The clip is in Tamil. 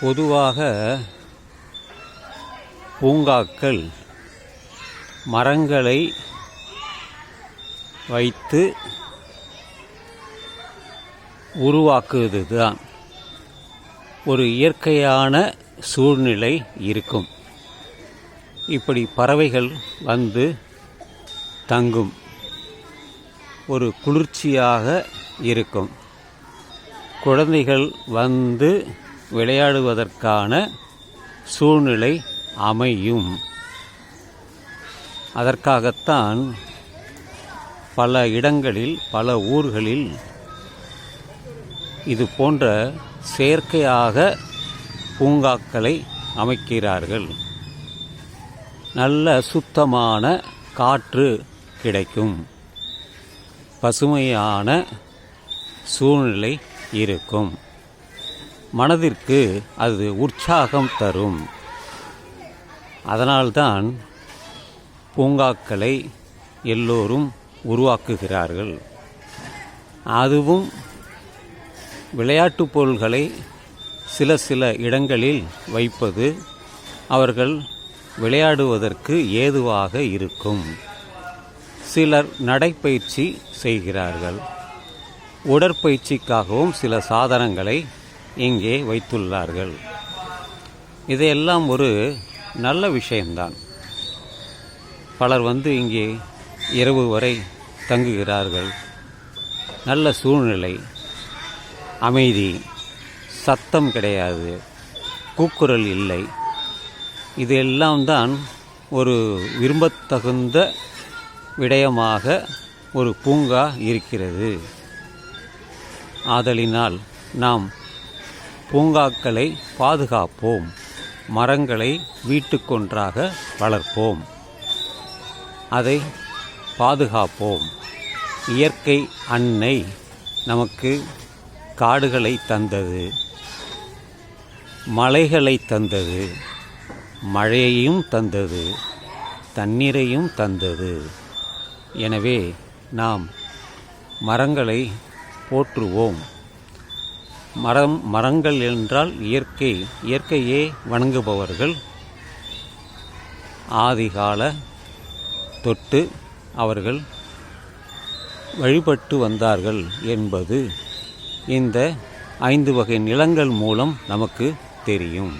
பொதுவாக பூங்காக்கள் மரங்களை வைத்து உருவாக்குவது தான் ஒரு இயற்கையான சூழ்நிலை இருக்கும். இப்படி பறவைகள் வந்து தங்கும். ஒரு குளிர்ச்சியாக இருக்கும். குழந்தைகள் வந்து விளையாடுவதற்கான சூழ்நிலை அமையும். அதற்காகத்தான் பல இடங்களில் பல ஊர்களில் இது போன்ற செயற்கையாக பூங்காக்களை அமைக்கிறார்கள். நல்ல சுத்தமான காற்று கிடைக்கும். பசுமையான சூழ்நிலை இருக்கும். மனதிற்கு அது உற்சாகம் தரும். அதனால்தான் பூங்காக்களை எல்லோரும் உருவாக்குகிறார்கள். அதுவும் விளையாட்டுப் பொருள்களை சில சில இடங்களில் வைப்பது அவர்கள் விளையாடுவதற்கு ஏதுவாக இருக்கும். சிலர் நடைப்பயிற்சி செய்கிறார்கள். உடற்பயிற்சிக்காகவும் சில சாதனங்களை இங்கே வைத்துள்ளார்கள். இதையெல்லாம் ஒரு நல்ல விஷயம்தான். பலர் வந்து இங்கே இரவு வரை தங்குகிறார்கள். நல்ல சூழ்நிலை அமைதி சத்தம் கிடையாது கூக்குரல் இல்லை. இதெல்லாம் தான் ஒரு விரும்பத்தகுந்த விடயமாக ஒரு பூங்கா இருக்கிறது. ஆதலினால் நாம் பூங்காக்களை பாதுகாப்போம். மரங்களை வீட்டுக்கொன்றாக வளர்ப்போம். அதை பாதுகாப்போம். இயற்கை அன்னை நமக்கு காடுகளை தந்தது. மலைகளை தந்தது. மழையையும் தந்தது. தண்ணீரையும் தந்தது. எனவே நாம் மரங்களை போற்றுவோம். மரம் மரங்கள் என்றால் இயற்கை இயற்கையே வணங்குபவர்கள். ஆதிகால தொட்டு அவர்கள் வழிபட்டு வந்தார்கள் என்பது இந்த ஐந்து வகை நிலங்கள் மூலம் நமக்கு தெரியும்.